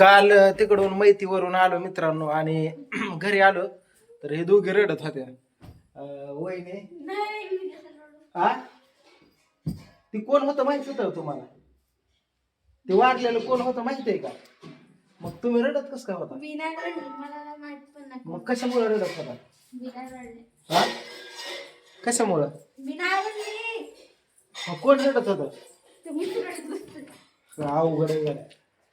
काल तिकडून मैतीवरून आलो मित्रांनो आणि घरी आलो तर हे दोघे रडत होते. अ, वहिनी? हा ती कोण होतं माहीत होतं तुम्हाला? ते वारलेलं कोण होतं माहिती आहे का? मग तुम्ही रडत कस काय होता? मी नाही रडली मला माहीत पण नाही मग कशामुळे रडत होता? मी नाही रडले. हा कशामुळं? मी नाही रडली. मग कोण रडत होतं? तुम्हीच रडत बसते अवघड आहे गड्या.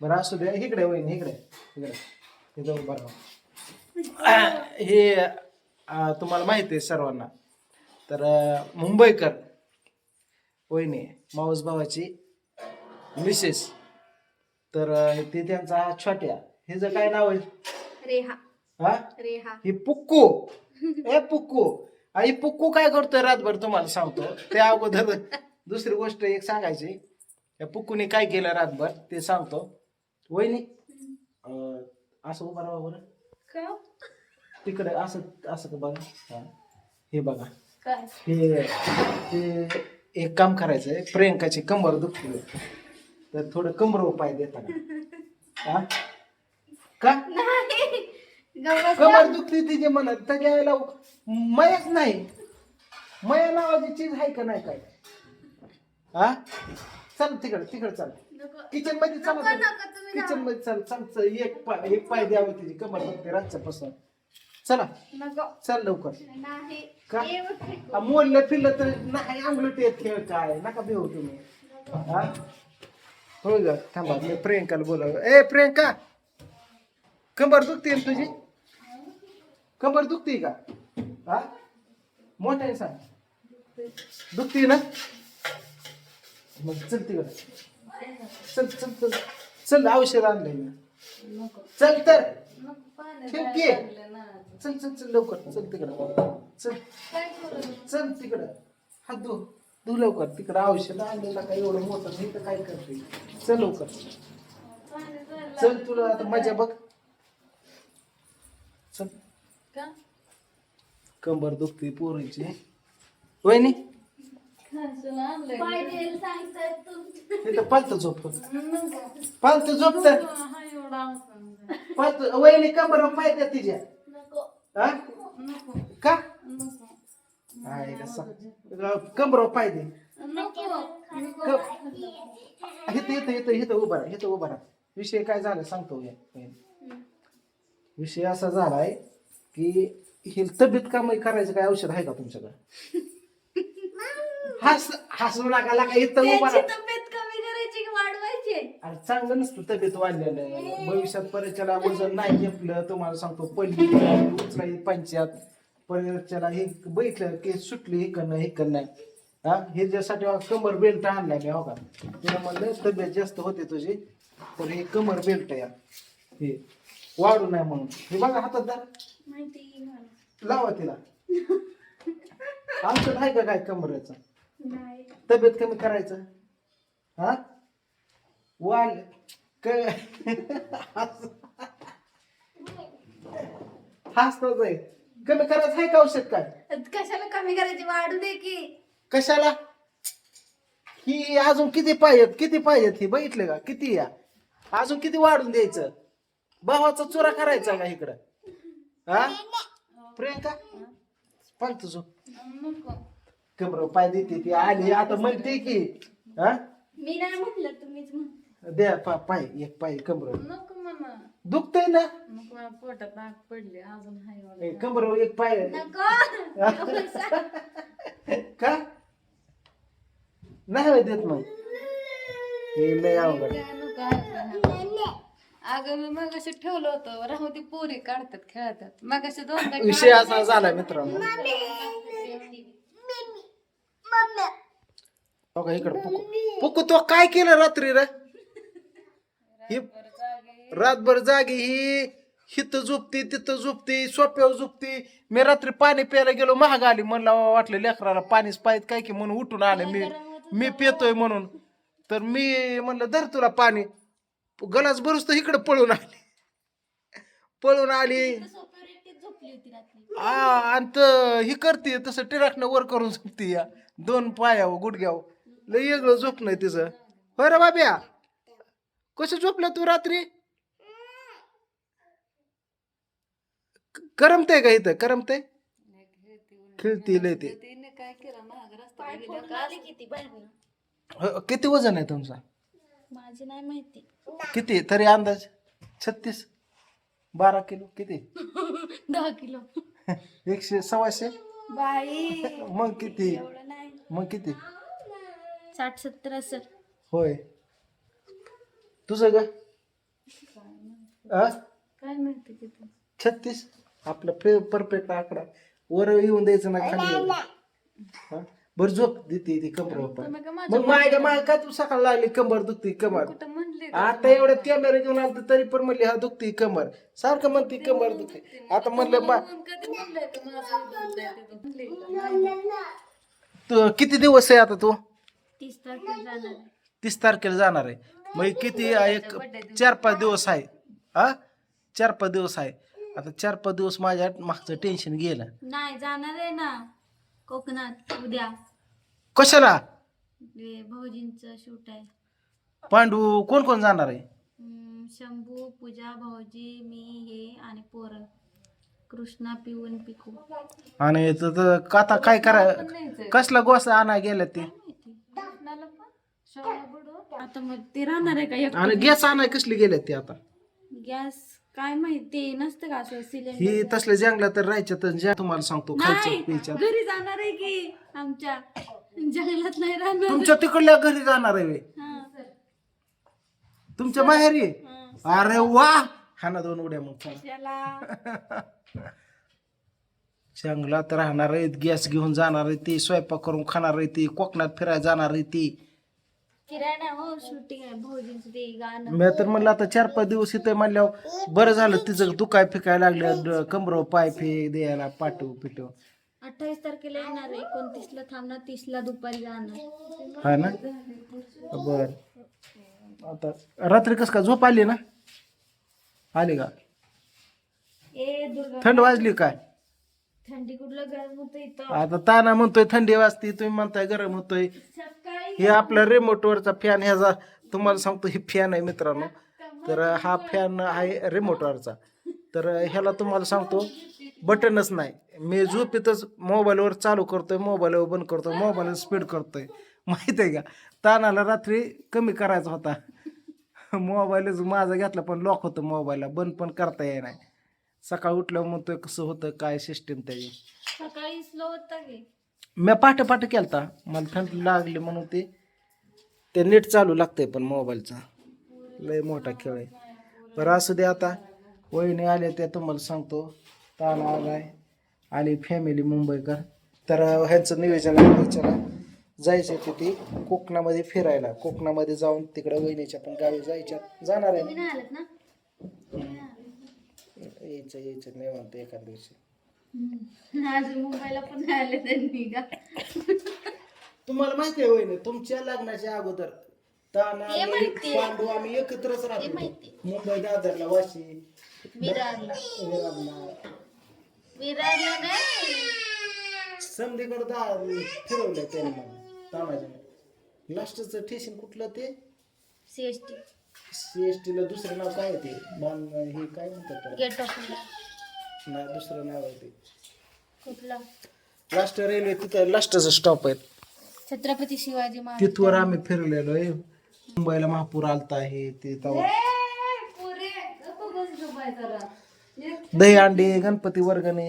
बरं असू द्या इकडे वहिनी इकडे. इकडे. हे जाऊ बरं हे अं, तुम्हाला माहिती आहे सर्वांना. तर अं, मुंबईकर वहिनी माऊस भावाची मिसेस तर अं, ते त्यांचा छोट्या. हे जर काय नाव आहे? रेहा. हा रेहा. ही पुक्कू. ए पुक्कू. आई पुक्कू काय करतोय रातभर तुम्हाला सांगतो. त्या अगोदर दुसरी गोष्ट एक सांगायची. या पुक्कूने काय केलं रातभर? ते सांगतो. वहिनी अं, असं उभा राहा बरं. का? तिकडे असं असं का बघा. हा. हे बघा. काय? हे ते एक काम करायचंय. प्रियंकाची कंबर दुखते तर थोडं कंबर उपाय देता का? हा? का? नाही. गप्प कमर दुखते तिचे म्हणत त्याच्या वेळेला मयच नाही. मया नावाची चीज आहे का नाही काय? हा? चल तिकडे तिकडे चल. किचनमध्ये चला नको, तुम्ही किचनमध्ये चल चल चल एक पाय एक पाय द्यावं तिची कमर दुखते रातच्या पासून. चला. नको. चल लवकर. नाही. का? आ, मोडलं फिरलं तर नाही अंगलट येत खेळ काय? नका भेऊ तुम्ही. हा? हो ग थांबा मी प्रियंकाला बोलाव. ए प्रियंका! कंबर दुखते ना तुझी? कंबर दुखते का? हा? मोठ्याने सांग. दुखते ना? मग चल तिकडे. चल चल चल. चल औषध आणलंय मी. चल तर. ठेव की. चल चल चल लवकर. चल तिकडं. चल. चल तिकडं. हात धु. धु लवकर. तिकडं औषध आणलेलं काय एवढं मोठं नाही तर काय करते? चल लवकर. चल तुला आता मजा बघ. चल. कंबर दुखते पोरीची. वहिनी. सांगताय तुम्ही. तिथं पालत झोप पालत झोप तर पालत वहिनी द्या तिच्या. नको. हा? का? आहे का कंबर पाय दे क- इथं इथं इथं इथं उभा राहा इथं उभा राहा. विषय काय झाला सांगतो. विषय असा झालाय की ही तब्येत कामाई करायचं काय औषध आहे का तुमच्याकडे? हस हसू नका लागा इथं उभा त्यांची राहा. तब्येत कमी करायची की? वाढवायची अरे चांगलं नसतं तब्येत वाढलेलं भविष्यात परीक्षेला वजन नाही घेतलं तुम्हाला सांगतो पहिली पंचायत परीक्षेला हे बैठलं की सुटली इकडनं इकडनं हा हे? ज्यासाठी कमर बेल्ट आणलाय मी हो का? तिला म्हणलं तब्येत जास्त होते तुझी तर हे कमर बेल्ट या हे वाढू नये म्हणून. हे बघा हातात धर माहिती आहे मला. लावा तिला. औषध आहे का काय कमरेचं? नाही. तब्येत कमी करायचं. हा? वाल हसतच आहे. कमी करायचं आहे का औषध काय? कशाला कमी करायची? वाढू दे की. कशाला? ही अजून किती पाहिजेत? किती पाहिजेत ही? बघितले का? किती या? अजून किती वाढून द्यायचं? भावाचा चुरा करायचा का इकडं? हा? प्रियंका? पण तुझं कमर पाय देते ती आली. आता म्हणते की हा? मी नाही म्हटलं तुम्हीच म्हण द्या पा- पाय एक पाय कमर. नको म्हणा दुखतय ना? मग मला पोटात आग पडली अजून हाय मला कमर एक पाय. नको. का? नाही होय देत मग. हे लय अवघड. नको ऐकायला. अगं मी मग ठेवलं होतं. राहू ती पोरी काढतात खेळतात. मग असे दोन विषय असा झाला मित्रांनो. बघा इकडे पुकू पुकू तो काय केलं रात्री रे? ही रातभर जागी ही. हिथं झोपती तिथं झोपती सोप्यावर झोपती. मी रात्री पाणी प्यायला गेलो महाग आली. म्हणलं वाटलं लेकराला पाणीच पाहिजे काय की? म्हणून उठून आले मी. मी पितोय म्हणून. तर मी म्हणलं धर तुला पाणी. गलास भरूस तर इकडं पळून आली. पळून आली. हा आणि तर आ ही करते तसं टिराकनं वर करून झोपते या. दोन पायाव गुडघ्याव लय वेगळं झोपणं आहे तिचं. होय रे बाब्या? कसं झोपलं तू रात्री? करमते का इथं? करमते खेळती लय ते. काय रस्ता किती हो, किती वजन आहे तुमचं? माझी नाही माहिती. किती? तरी अंदाज? छत्तीस? बारा किलो किती? दहा किलो. एकशे सव्वाशे? बाई. मग किती? एवढं नाही. मग किती? साठ सत्तर असं. होय. तुझं ग? आ? काय माहिती किती छत्तीस? आपला परफेक्ट आकडा. वर येऊन द्यायचं ना खाली. हा? बरं झोप देते ती कंबर तुम्ही का माझ्या मग माझ्या माग काय तू सकाळ लागली कंबर दुखती कमर? कुठं म्हणले आता एवढं कॅमेरा घेऊन आलं तरी पण म्हणली हा दुखती कमर. सारखं म्हणते कमर दुखते. आता म्हणलं मा कधी म्हणलंय का माझं दुखतंय ते म्हणले तू किती दिवस आहे आता तू? तीस तारखेला जाणार आहे. तीस तारखेला जाणार आहे. मग किती एक चार पाच दिवस आहे. हा? चार पाच दिवस आहे. आता चार पाच दिवस माझ्या मागचं टेन्शन गेलं. नाही जाणार आहे ना. कोकणात उद्या. कशाला? ते भाऊजींचं शूट आहे. पांडू कोण कोण जाणार आहे? हम्म, शंभू पूजा भाऊजी मी हे आणि पोरं. कृष्णा पिऊन पिकू. आणि त- त- आता काय करा कसला गोसा आणा गेला ते? कृष्णाला पण? आता मग ते राहणार आहे का एक आणि गॅस आणाय कसली गेले ते आता? गॅस काय माहिती? नसतं का असं ही सिलेंडर तसल्या जंगलात तर राहायच्या तर ज्या तुम्हाला सांगतो खायच्या नाही प्यायच्या घरी जाणार आहे की आमच्या जंगलात नाही राहणार. तुमच्या तिकडल्या घरी जाणार आहे. हा, तुमच्या माहेरी. अरे वा. हा ना दोन उड्या मग चला. त्याला जंगलात राहणार आहेत गॅस घेऊन जाणार आहे ती स्वयंपाक करून खाणार आहे ती कोकणात फिरायला जाणार आहे ती. किराणा हो शूटिंग आहे भाऊजींचं ते गाणं. मी तर म्हणलं आता चार पाच दिवस इथे म्हणल्यावर बरं झालं तिचं दुखाय फिकायला लागलं कमरो पाय फे द्यायला पाठव पिटव अठ्ठावीस तारखेला येणार आहे. एकोणतीस ला थांबणार तीस ला दुपारी जाणार. हा ना? बर. आता रात्री कस का झोप आली ना? आली का? ए दुर्गा थंड वाजली काय? थंडी कुठलं गरम होतं इथं? आता ताना म्हणतोय थंडी वाजते. तुम्ही म्हणताय गरम होतोय. सकाळी हे आपला रिमोटवरचा फॅन ह्याचा तुम्हाला सांगतो हे फॅन आहे मित्रांनो. तर हा फॅन आहे रिमोटवरचा तर ह्याला तुम्हाला सांगतो बटनच नाही. मी झोपेतच मोबाईलवर चालू करतोय मोबाईलवर बंद करतोय मोबाईल स्पीड करतोय. माहीत आहे का? तानाला रात्री कमी करायचा होता. मोबाईलच माझा घेतला पण लॉक होतं मोबाईलला. बंद पण करता येई नाही सकाळी उठल्यावर म्हणतोय कसं होतं काय सिस्टीम त्याची सकाळी स्लो मी पाठ पाठ केलता. मला थंडी लागली म्हणून ते ते नीट चालू लागतंय पण मोबाईलचा. लय मोठा खेळ आहे. बरं असू दे आता. वहिनी आले त्या तुम्हाला सांगतो. ताण आलाय. आली फॅमिली मुंबईकर. तर ह्यांचं नियोजन आहे त्याच्याला जायचं तिथे कोकणामध्ये फिरायला. कोकणामध्ये जाऊन तिकडं वहिनीच्या पण गावी जायच्या. जाणार आहे. यायचं यायचं नाही म्हणतो एखाद दिवशी. मुंबईला पण आले त्यांनी तुम्हाला माहिती आहे वहिनी तुमच्या लग्नाच्या अगोदर ताना हे मी, माहितीये. पांडू आम्ही एकत्रच हे राहतो. माहितीये. मुंबई दादरला वाशी विरारला. विरारला विरारला नाही. समधीकडे दा फिरवलंय त्याने तानाजीने. लास्टचं स्टेशन कुठलं ते? सीएसटी सी एस टीला दुसरं नाव काय आहे ते? मान हे काय म्हणतात त्याला? गेट ऑफ नाही दुसरं नाव आहे ते. कुठला? लास्ट रेल्वे तिथं लास्टचं स्टॉप आहे छत्रपती शिवाजी महाराज. तिथवर आम्ही फिरलेलो आहे. मुंबईला महापूर आलता हे ते आहे जरा. दही अंडे गणपती वर्गणे.